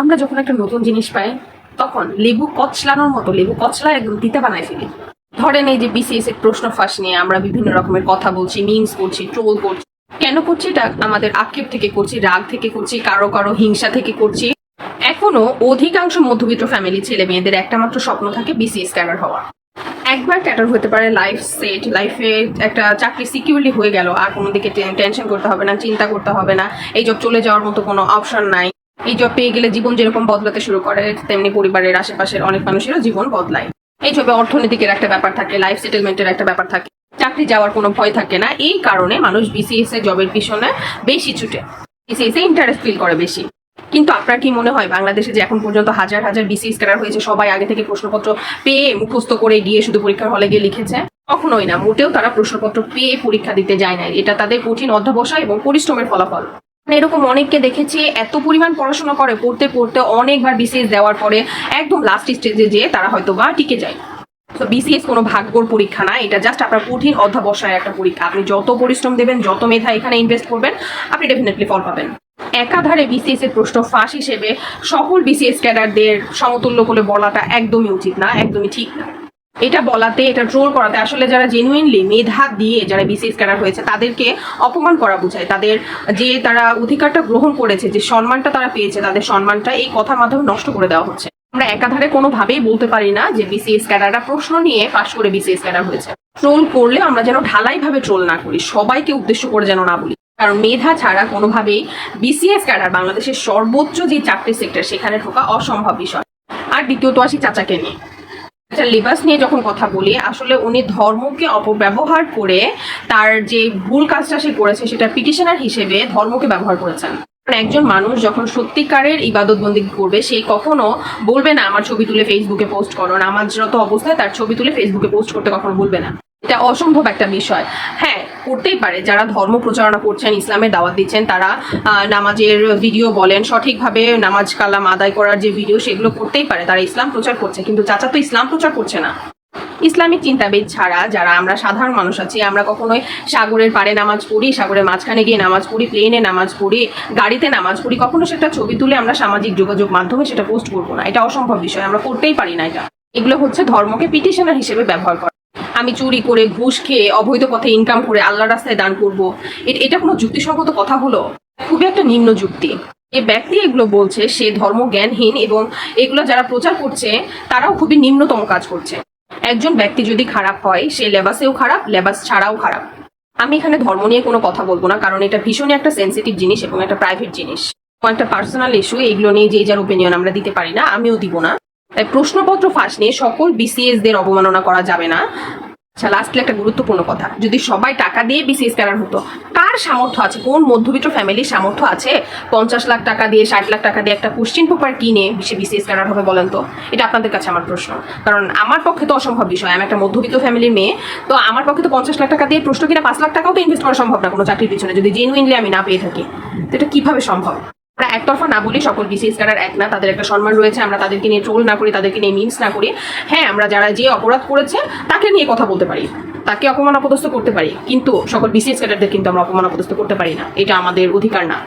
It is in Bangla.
আমরা যখন একটা নতুন জিনিস পাই, তখন লেবু কচলানোর মতো, লেবু কচলা একদম তিতে বানায় ফেলি। ধরেন এই যে বিসিএস এর প্রশ্ন ফাঁস নিয়ে আমরা বিভিন্ন রকমের কথা বলছি মিমস করছি ট্রোল করছি। কেন করছি এটা? আমাদের আক্ষেপ থেকে করছি, রাগ থেকে করছি, কারও কারও হিংসা থেকে করছি। এখনও অধিকাংশ মধ্যবিত্ত ফ্যামিলি ছেলে মেয়েদের একটা মাত্র স্বপ্ন থাকে বিসিএস ক্যাডার হওয়া একবার ক্যাডার হতে পারে লাইফ সেট লাইফে একটা চাকরি সিকিউরলি হয়ে গেল, আর কোনো দিকে টেনশন করতে হবে না, চিন্তা করতে হবে না, এই জব চলে যাওয়ার মতো কোনো অপশন নাই। এই জব পেয়ে গেলে জীবন যেরকম বদলাতে শুরু করে, তেমনি পরিবারের আশেপাশের অনেক মানুষেরও জীবন বদলায়। এই জবে অর্থনৈতিকের একটা ব্যাপার থাকে লাইফ সেটেলমেন্টের একটা ব্যাপার থাকে। চাকরি যাওয়ার কোনো ভয় থাকে না। এই কারণে মানুষ বিসিএস এ জবের পিছনে বেশি ছুটে। বিসিএস এ ইন্টারেস্ট ফিল করে বেশি। কিন্তু আপনার কি মনে হয়, বাংলাদেশে যে এখন পর্যন্ত হাজার হাজার বিসিএস ক্যাডার হয়েছে, সবাই আগে থেকে প্রশ্নপত্র পেয়ে মুখস্থ করে গিয়ে শুধু পরীক্ষার হলে গিয়ে লিখেছে? কখনোই না। মোটেও তারা প্রশ্নপত্র পেয়ে পরীক্ষা দিতে যায় না এটা তাদের কঠিন অধ্যবসায় এবং পরিশ্রমের ফলাফল। এরকম অনেককে দেখেছি, এত পরিমাণ পড়াশোনা করে, পড়তে পড়তে অনেকবার বিসিএস দেওয়ার পরে একদম লাস্ট স্টেজে যেয়ে তারা হয়তো বা টিকে যায়। তো বিসিএস কোনো ভাগ্যর পরীক্ষা না, এটা জাস্ট আপনার কঠিন অধ্যাবসায় একটা পরীক্ষা। আপনি যত পরিশ্রম দেবেন, যত মেধা এখানে ইনভেস্ট করবেন, আপনি ডেফিনেটলি ফল পাবেন। একাধারে বিসিএস এর প্রশ্ন ফাঁস হিসেবে সকল বিসিএস ক্যাডারদের সমতুল্য বলে বলাটা একদমই উচিত না, একদমই ঠিক না। এটা বলাতে, এটা ট্রোল করাতে, আসলে যারা জেনুইনলি মেধা দিয়ে যারা বিসিএস ক্যাডার হয়েছে, তাদেরকে অপমান করা বোঝায়। তাদের যে তারা অধিকারটা গ্রহণ করেছে, যে সম্মানটা তারা পেয়েছে, তাদের সম্মানটা এই কথার মাধ্যমে নষ্ট করে দেওয়া হচ্ছে। আমরা একাধারে কোনোভাবেই বলতে পারি না যে বিসিএস ক্যাডাররা প্রশ্ন নিয়ে পাশ করে বিসিএস ক্যাডার হয়েছে। ট্রোল করলে আমরা যেন ঢালাই ভাবে ট্রোল না করি, সবাইকে উদ্দেশ্য করে যেন না বলি। কারণ মেধা ছাড়া কোনোভাবেই বিসিএস ক্যাডার বাংলাদেশের সর্বোচ্চ যে চাকরি সেক্টর সেখানে ঢোকা অসম্ভব বিষয়। আর দ্বিতীয়ত আসি চাচাকে নিয়ে। আচ্ছা লিবাস নিয়ে যখন কথা বলি, আসলে উনি ধর্মকে অপব্যবহার করে তার যে ভুল কাজটা সে করেছে, সেটা পিটিশনার হিসেবে ধর্মকে ব্যবহার করেছেন। একজন মানুষ যখন সত্যিকারের ইবাদত বন্দি করবে, সে কখনো বলবে না, আমার ছবি তুলে ফেসবুকে পোস্ট করো। আমার যত অবস্থায় তার ছবি তুলে ফেসবুকে পোস্ট করতে কখনো বলবে না। এটা অসম্ভব একটা বিষয়। হ্যাঁ করতেই পারে। যারা ধর্ম প্রচারণা করছেন, ইসলামের দাওয়াত দিচ্ছেন, তারা নামাজের ভিডিও বলেন, সঠিকভাবে নামাজ কালাম আদায় করার যে ভিডিও সেগুলো করতেই পারে। তারা ইসলাম প্রচার করছে, কিন্তু চাচা তো ইসলাম প্রচার করছে না। ইসলামিক চিন্তাবিদ ছাড়া যারা আমরা সাধারণ মানুষ আছি, আমরা কখনোই সাগরের পাড়ে নামাজ পড়ি, সাগরের মাঝখানে গিয়ে নামাজ পড়ি প্লেনে নামাজ পড়ি, গাড়িতে নামাজ পড়ি, কখনো সেটা ছবি তুলে আমরা সামাজিক যোগাযোগ মাধ্যমে সেটা পোস্ট করব না। এটা অসম্ভব বিষয়, আমরা করতেই পারি না এটা। এগুলো হচ্ছে ধর্মকে পিটিশনার হিসেবে ব্যবহার করা। আমি চুরি করে ঘুষ খেয়ে অবৈধ পথে ইনকাম করে আল্লাহ রাস্তায় দান করব। এটা কোনো যুক্তিসঙ্গত কথা হলো? খুবই একটা নিম্ন যুক্তি। যে ব্যক্তি এগুলো বলছে, সে ধর্ম জ্ঞানহীন এবং এগুলো যারা প্রচার করছে, তারাও খুবই নিম্নতম কাজ করছে। একজন ব্যক্তি যদি খারাপ হয়, সে লেবাসেও খারাপ, লেবাস ছাড়াও খারাপ। আমি এখানে ধর্ম নিয়ে কোনো কথা বলব না, কারণ এটা ভীষণই একটা সেন্সিটিভ জিনিস এবং একটা প্রাইভেট জিনিস। একটা পার্সোনাল ইস্যু এগুলো নিয়ে যে যার ওপিনিয়ন আমরা দিতে পারি না, আমিও দিব না। তাই প্রশ্নপত্র ফাঁস নিয়ে সকল বিসিএস দের অবমাননা করা যাবে না। আচ্ছা লাস্টলি একটা গুরুত্বপূর্ণ কথা। যদি সবাই টাকা দিয়ে বিসিএস ক্যাডার হতো, কার সামর্থ্য আছে? কোন মধ্যবিত্ত ফ্যামিলির সামর্থ্য আছে? পঞ্চাশ লাখ টাকা দিয়ে, ষাট লাখ টাকা দিয়ে একটা কোশ্চিন পেপার কিনে সে বিসিএস ক্যাডার হবে বলেন তো? এটা আপনাদের কাছে আমার প্রশ্ন। কারণ আমার পক্ষে তো অসম্ভব বিষয়। আমি একটা মধ্যবিত্ত ফ্যামিলির মেয়ে, তো আমার পক্ষে তো পঞ্চাশ লাখ টাকা দিয়ে প্রশ্ন কিনা পাঁচ লাখ টাকাও তো ইনভেস্ট করা সম্ভব না কোনো চাকরির পিছনে। যদি জেনুইনলি আমি না পেয়ে থাকি, তো এটা কীভাবে সম্ভব? আমরা একতরফা না বলি সকল বিসিএস ক্যাডার এক না, তাদের একটা সম্মান রয়েছে, আমরা তাদেরকে নিয়ে ট্রোল না করি, তাদেরকে নিয়ে মিমস না করি। হ্যাঁ আমরা যারা যে অপরাধ করেছে, তাকে নিয়ে কথা বলতে পারি। তাকে অপমান অপদস্থ করতে পারি। কিন্তু সকল বিসিএস ক্যাডারদের কিন্তু আমরা অপমান অপদস্থ করতে পারি না। এটা আমাদের অধিকার না।